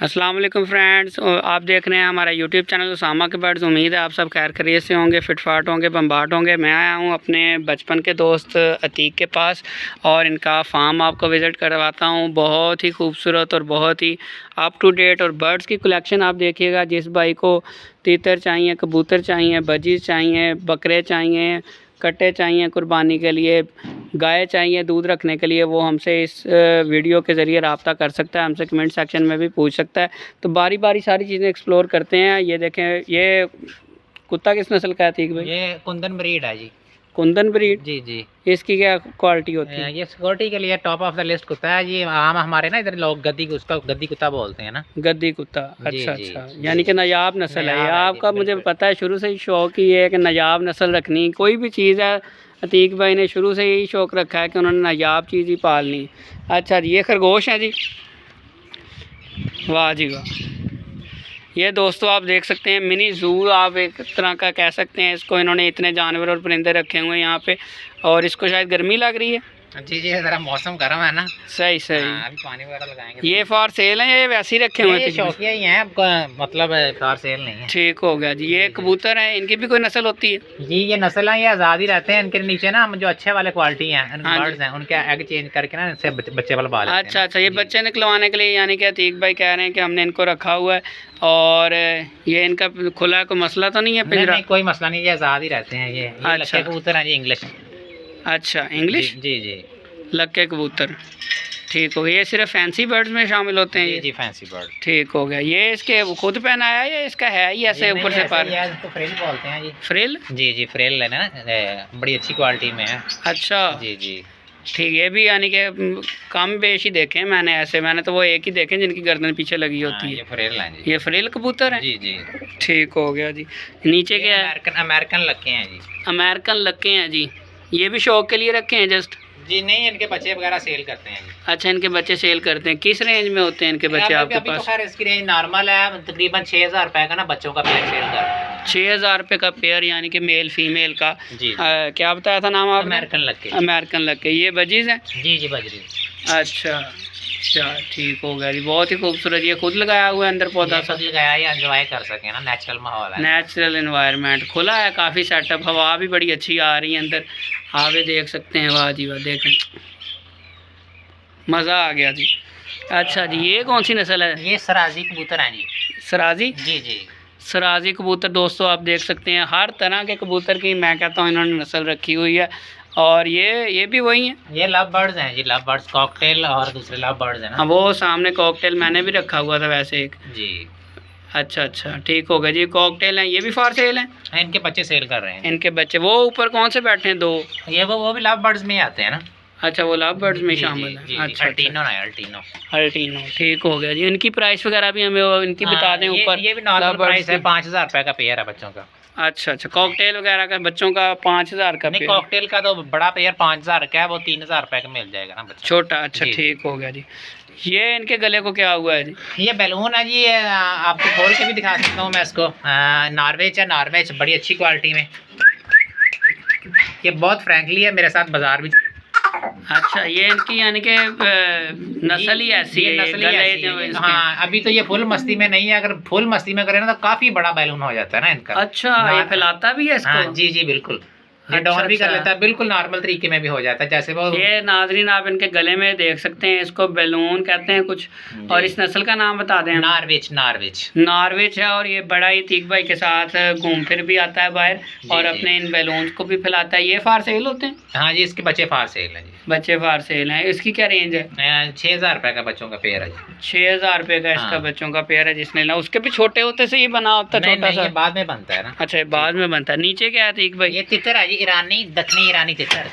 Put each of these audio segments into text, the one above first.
السلام علیکم فرینڈس آپ دیکھ رہے ہیں ہمارا یوٹیوب چینل اسامہ کے برڈز امید ہے آپ سب خیر خیریت سے ہوں گے، فٹ فاٹ ہوں گے، بمباٹ ہوں گے۔ میں آیا ہوں اپنے بچپن کے دوست عتیق کے پاس، اور ان کا فارم آپ کو وزٹ کرواتا ہوں۔ بہت ہی خوبصورت اور بہت ہی اپ ٹو ڈیٹ اور برڈز کی کلیکشن آپ دیکھیے گا۔ جس بھائی کو تیتر چاہیے، کبوتر چاہیے، بجیز چاہیے، بکرے چاہیے کٹے چاہیے قربانی کے لیے، گائے چاہیے دودھ رکھنے کے لیے، وہ ہم سے اس ویڈیو کے ذریعے رابطہ کر سکتا ہے، ہم سے کمنٹ سیکشن میں بھی پوچھ سکتا ہے۔ تو باری باری ساری چیزیں ایکسپلور کرتے ہیں۔ یہ دیکھیں، یہ کتا کس نسل کا ہے ٹھیک بھائی؟ یہ کندن بریڈ ہے جی۔ کندن بریڈ جی جی۔ اس کی کیا کوالٹی ہوتی ہے؟ یہ سیکورٹی کے لیے ٹاپ آف دا لسٹ کتا ہے۔ جی عام ہمارے نا ادھر لوگ گدی اس کا گدی کتا بولتے ہیں نا۔ گدی کتا جی، اچھا جی، اچھا۔ جی۔ یعنی کہ نایاب نسل ہے۔ ہے آپ جی، کا مجھے بالکل۔ پتہ ہے شروع سے ہی شوق ہی ہے کہ نایاب نسل رکھنی۔ کوئی بھی چیز ہے عتیق بھائی نے شروع سے یہی شوق رکھا ہے کہ انہوں نے نایاب چیز ہی پالنی۔ اچھا جی یہ خرگوش ہیں جی؟ واہ جی واہ۔ یہ دوستو آپ دیکھ سکتے ہیں، منی زو آپ ایک طرح کا کہہ سکتے ہیں، اس کو انہوں نے اتنے جانور اور پرندے رکھے ہوئے ہیں یہاں پہ اور اس کو شاید گرمی لگ رہی ہے۔ جی جی ذرا موسم گرم ہے نا۔ صحیح صحیح۔ ہاں، ابھی پانی وغیرہ لگائیں گے۔ یہ فار سیل ہیں یہ ویسے ہی رکھے ہوئے ہیں شوقیہ ہی ہیں مطلب کار سیل نہیں ہے۔ ٹھیک ہو گیا جی یہ کبوتر ہیں ان کی بھی کوئی نسل ہوتی ہے؟ جی یہ نسل ہیں یہ آزاد ہی رہتے ہیں ان کے نیچے نا جو اچھے والے کوالٹی ہیں ہاں جی۔ برڈز ہیں ان کے ایگ چینج کر کے نا ان سے بچ- بچے والا بال اچھا اچھا یہ بچے نکلوانے کے لیے یعنی کہ عتیق بھائی کہہ رہے ہیں کہ ہم نے ان کو رکھا ہوا ہے اور یہ ان کا کھلا کوئی مسئلہ تو نہیں ہے کوئی مسئلہ نہیں یہ آزاد ہی رہتے ہیں یہ اچھا۔ کبوتر ہیں جی انگلش اچھا انگلش؟ جی جی لکے کبوتر۔ ٹھیک ہو گیا یہ صرف فینسی برڈز میں شامل ہوتے ہیں؟ جی یہ جی فینسی برڈ ٹھیک ہو گیا۔ یہ اس کے خود پہنایا ہے یا اس کا ہے؟ ہی ایسے اوپر سے پر فریل بولتے ہیں جی۔ فریل جی جی فریل ہے نا بڑی اچھی کوالٹی میں ہے۔ اچھا۔ جی جی۔ ٹھیک ہے بھی یعنی کہ کم بیش ہی دیکھے میں نے ایسے میں نے تو وہ ایک ہی دیکھے جن کی گردن پیچھے لگی ہاں، ہوتی ہے۔ یہ فریل ہیں جی۔ یہ فریل کبوتر ہے جی جی۔ ٹھیک ہو گیا جی۔ نیچے یہ کیا ہے؟ امریکن امریکن لکے ہیں جی۔ امیرکن لکے ہیں جی۔ یہ بھی شوق کے لیے رکھے ہیں جسٹ؟ جی نہیں ان کے بچے وغیرہ سیل کرتے ہیں جی۔ اچھا ان کے بچے سیل کرتے ہیں۔ کس رینج میں ہوتے ہیں ان کے بچے آپ کے پاس؟ خیر اس کی رینج نارمل ہے۔ تقریباً چھ ہزار روپے کا نا بچوں کا پیک سیل کر چھ ہزار روپے کا پیئر یعنی کہ میل فیمیل کا۔ جی۔ کیا بتایا تھا نام آپ نے؟ امریکن لکے امیرکن لکے یہ بجیز ہیں؟ جی جی بجری اچھا اچھا ٹھیک ہو گیا جی۔ بہت ہی خوبصورت۔ یہ خود لگایا ہوا ہے اندر پودا خود لگایا یا انجوائے کر سکیں نا؟ نیچرل ماحول ہے۔ نیچرل انوائرمنٹ کھلا ہے کافی سیٹ اپ ہوا بھی بڑی اچھی آ رہی ہے اندر۔ یہ دیکھ سکتے ہیں واہ جی واہ دیکھیں۔ مزہ آ گیا جی۔ اچھا جی یہ کون سی نسل ہے؟ یہ سرازی کبوتر ہیں جی۔ سرازی؟ جی جی۔ سرازی کبوتر دوستو آپ دیکھ سکتے ہیں۔ ہر طرح کے کبوتر کی میں کہتا ہوں انہوں نے نسل رکھی ہوئی ہے۔ اور یہ یہ بھی وہی ہیں۔ یہ لو برڈز ہیں جی لو برڈز کاکٹیل اور دوسرے لو برڈز ہیں ہاں وہ سامنے کوکٹیل میں نے بھی رکھا ہوا تھا ویسے ایک۔ جی۔ اچھا اچھا ٹھیک ہو گیا جی کوکٹیل ہیں یہ بھی فار سیل ہیں؟ ہاں، ان کے بچے سیل کر رہے ہیں۔ ان کے بچے وہ اوپر کون سے بیٹھے ہیں؟ دو۔ یہ وہ وہ بھی لو برڈز میں ہی آتے ہیں نا؟ اچھا وہ لو برڈز میں جی، شامل جی، ہیں۔ جی، اچھا اچھا۔ الٹینو ہے الٹینو الٹینو ٹھیک ہو گیا جی۔ ان کی پرائس وغیرہ بھی ہمیں ان کی بتا دیں ہاں، اوپر۔ یہ بھی نارمل پرائس ہے۔ پانچ ہزار روپے کا پیئر ہے بچوں کا۔ اچھا اچھا کوکٹیل وغیرہ کا بچوں کا پانچ ہزار کا نہیں پیئر کاکٹیل کا تو بڑا پیئر پانچ ہزار کا ہے وہ تین ہزار روپے کا مل جائے گا نا چھوٹا اچھا جی، جی۔ ٹھیک ہو گیا جی۔ یہ ان کے گلے کو کیا ہوا ہے جی؟ یہ بیلون ہے جی آپ کو کھول کے بھی دکھا سکتا ہوں میں اس کو۔ نارویج ہے نارویج بڑی اچھی کوالٹی میں۔ یہ بہت فرینکلی ہے میرے ساتھ بازار بھی اچھا یہ ان کی یعنی کہ نسل ہی ایسی ہے ہاں ابھی تو یہ فل مستی میں نہیں ہے اگر فل مستی میں کرے نا تو کافی بڑا بیلون ہو جاتا ہے نا ان کا۔ اچھا یہ ہاں، پھیلاتا بھی ہے اس ہاں کو؟ جی جی بالکل۔ ڈاؤن بھی کر اچھا۔ لیتا ہے بالکل نارمل طریقے میں بھی ہو جاتا ہے جیسے وہ یہ ناظرین آپ ان کے گلے میں دیکھ سکتے ہیں اس کو بیلون کہتے ہیں کچھ اور اس نسل کا نام بتا دیں ہم۔ نارویج نارویج۔ نارویج ہے اور یہ بڑا ہی تیک بھائی کے ساتھ گھوم پھر بھی آتا ہے باہر اور جی۔ اپنے ان بیلونز کو بھی پھیلاتا ہے۔ یہ فار سیل ہوتے ہیں؟ ہاں جی اس کے بچے فار سیل ہیں جی۔ بچے فار سیل ہیں۔ اس کی کیا رینج ہے؟ چھ ہزار روپے کا بچوں کا پیئر ہے جی۔ چھ ہزار روپے کا اس کا ہاں۔ بچوں کا پیئر ہے جس نے لا اس کے بھی چھوٹے ہوتے سے یہ بنا ہوتا ہے چھوٹا سا۔ بعد میں بنتا ہے نا۔ اچھا بعد میں بنتا ہے۔ نیچے کیا ہے تیک بھائی؟ یہ تتر ہے جی ایرانی دکنی ایرانی تتر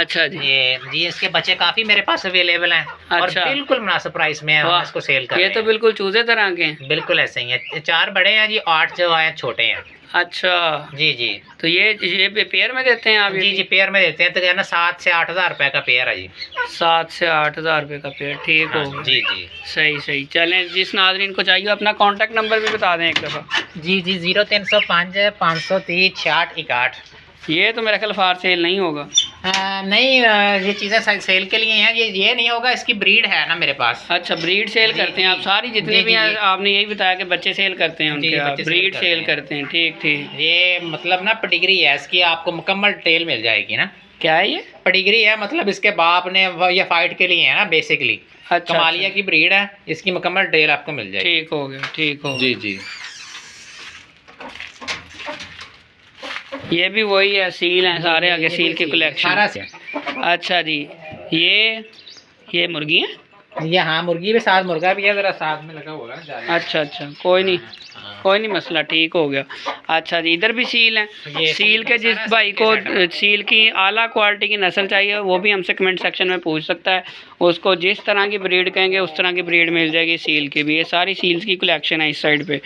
اچھا جی۔ یہ جی اس کے بچے کافی میرے پاس اویلیبل ہیں۔ اور اچھا۔ بالکل مناسب پرائس میں ہم اس کو سیل کر یہ رہے تو ہیں۔ بالکل چوزے طرح کے ہیں۔ بالکل ایسے ہی ہیں۔ چار بڑے ہیں جی آٹھ جو ہیں چھوٹے ہیں۔ اچھا۔ جی جی۔ تو یہ یہ پیئر میں دیتے ہیں آپ جی یہ جی پیئر میں دیتے ہیں۔ تو نا سات سے آٹھ ہزار روپے کا پیئر ہے جی۔ سات سے آٹھ ہزار روپے کا پیئر ٹھیک ہاں، ہو گیا۔ جی جی۔ صحیح صحیح۔ چلیں جس ناظرین کو چاہیے اپنا کانٹیکٹ نمبر بھی بتا دیں ایک دفعہ۔ جی جی زیرو تین سو پانچ پانچ سو تیس چھیاٹھ اکاٹھ یہ تو میرا خیال فار سیل نہیں ہوگا۔ نہیں یہ چیزیں سیل کے لیے ہیں۔ یہ یہ نہیں ہوگا اس کی بریڈ ہے نا میرے پاس۔ اچھا بریڈ سیل جی، کرتے ہیں۔ آپ جی۔ ساری جتنی جی، بھی ہیں۔ آپ نے یہی بتایا کہ بچے سیل کرتے ہیں ان کے بریڈ سیل۔ کرتے ہیں۔ ٹھیک ٹھیک۔ یہ مطلب نا پڈیگری ہے اس کی آپ کو مکمل ٹیل مل جائے گی نا۔ کیا ہے یہ؟ پڈیگری ہے مطلب اس کے باپ نے یہ فائٹ کے لیے ہے نا بیسکلی اچھا کمالیہ اچھا۔ کی بریڈ ہے اس کی مکمل ٹیل آپ کو مل جائے گی۔ ٹھیک ہو گیا ٹھیک ہو گیا۔ جی جی۔ یہ بھی وہی ہے سیل ہیں سارے آگے سیل کی کلیکشن اچھا جی یہ یہ مرغی ہیں؟ یہ ہاں مرغی بھی ساتھ مرغا بھی ہے ذرا ساتھ میں لگا ہے اچھا اچھا کوئی نہیں ہاں۔ کوئی نہیں مسئلہ ٹھیک ہو گیا۔ اچھا جی ادھر بھی سیل ہیں۔ سیل کے جس بھائی کو۔ سیل کی اعلیٰ کوالٹی کی نسل چاہیے وہ بھی ہم سے کمنٹ سیکشن میں پوچھ سکتا ہے۔ اس کو جس طرح کی بریڈ کہیں گے اس طرح کی بریڈ مل جائے گی سیل کی بھی۔ یہ ساری سیلز کی کلیکشن ہے اس سائڈ پہ۔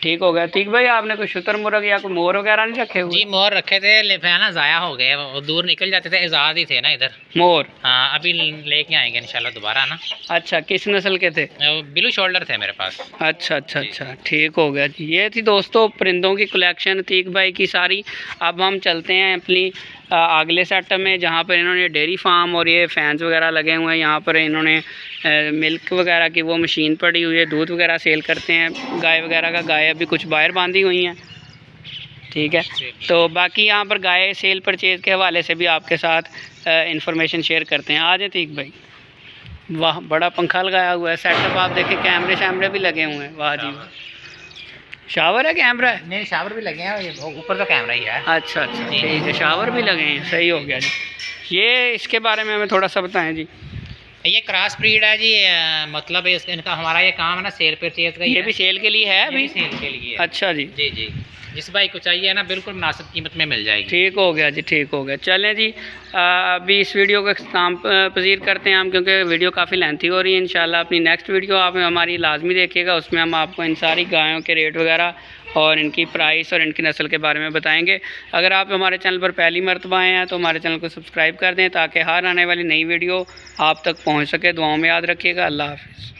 ٹھیک ہو گیا۔ ٹھیک بھائی آپ نے کوئی شتر مرغ یا کوئی مور وغیرہ نہیں رکھے ہوئے؟ جی مور رکھے تھے نا ضائع ہو گئے۔ وہ دور نکل جاتے تھے اعزاز ہی تھے نا ادھر۔ مور؟ ہاں ابھی لے کے آئیں گے انشاءاللہ دوبارہ نا۔ اچھا کس نسل کے تھے؟ بلو شولڈر تھے میرے پاس۔ اچھا اچھا اچھا ٹھیک ہو گیا۔ جی یہ تھی دوستوں پرندوں کی کلیکشن تیک بھائی کی ساری۔ اب ہم چلتے ہیں اپنی اگلے سیٹ میں جہاں پر انہوں نے ڈیری فارم اور یہ فینس وغیرہ لگے ہوئے ہیں، یہاں پر انہوں نے ملک وغیرہ کی وہ مشین پڑی ہوئی ہے، دودھ وغیرہ سیل کرتے ہیں۔ گائے وغیرہ کا گائے ابھی کچھ باہر باندھی ہوئی ہیں۔ ٹھیک ہے۔ تو باقی یہاں پر گائے سیل پرچیز کے حوالے سے بھی آپ کے ساتھ انفارمیشن شیئر کرتے ہیں۔ آ جائیں تیک بھائی۔ واہ، بڑا پنکھا لگایا ہوا ہے۔ سیٹ اپ آپ دیکھیں، کیمرے شیمرے بھی لگے ہوئے ہیں۔ واہ جی واہ۔ شاور ہے کیمرہ ہے نہیں شاور بھی لگے ہیں یہ اوپر تو کیمرہ ہی ہے اچھا اچھا۔ ٹھیک ہے شاور بھی لگے ہیں صحیح ہو گیا جی یہ اس کے بارے میں ہمیں تھوڑا سا بتائیں جی یہ کراس بریڈ ہے جی مطلب اس ان کا ہمارا یہ کام ہے نا سیل پرچیز کا یہ۔ بھی سیل کے لیے ہے ابھی سیل کے لیے ہے۔ اچھا جی جی جی جس بھائی کو چاہیے نا، بالکل مناسب قیمت میں مل جائے گی۔ ٹھیک ہو گیا جی ٹھیک ہو گیا۔ چلیں جی ابھی اس ویڈیو کا اختتام پذیر کرتے ہیں ہم، کیونکہ ویڈیو کافی لینتھی ہو رہی ہے، انشاءاللہ اپنی نیکسٹ ویڈیو آپ ہماری لازمی دیکھیے گا، اس میں ہم آپ کو ان ساری گایوں کے ریٹ وغیرہ اور ان کی پرائس اور ان کی نسل کے بارے میں بتائیں گے۔ اگر آپ ہمارے چینل پر پہلی مرتبہ آئے ہیں تو ہمارے چینل کو سبسکرائب کر دیں تاکہ ہر آنے والی نئی ویڈیو آپ تک پہنچ سکے۔ دعاؤں میں یاد رکھیے گا۔ اللہ حافظ۔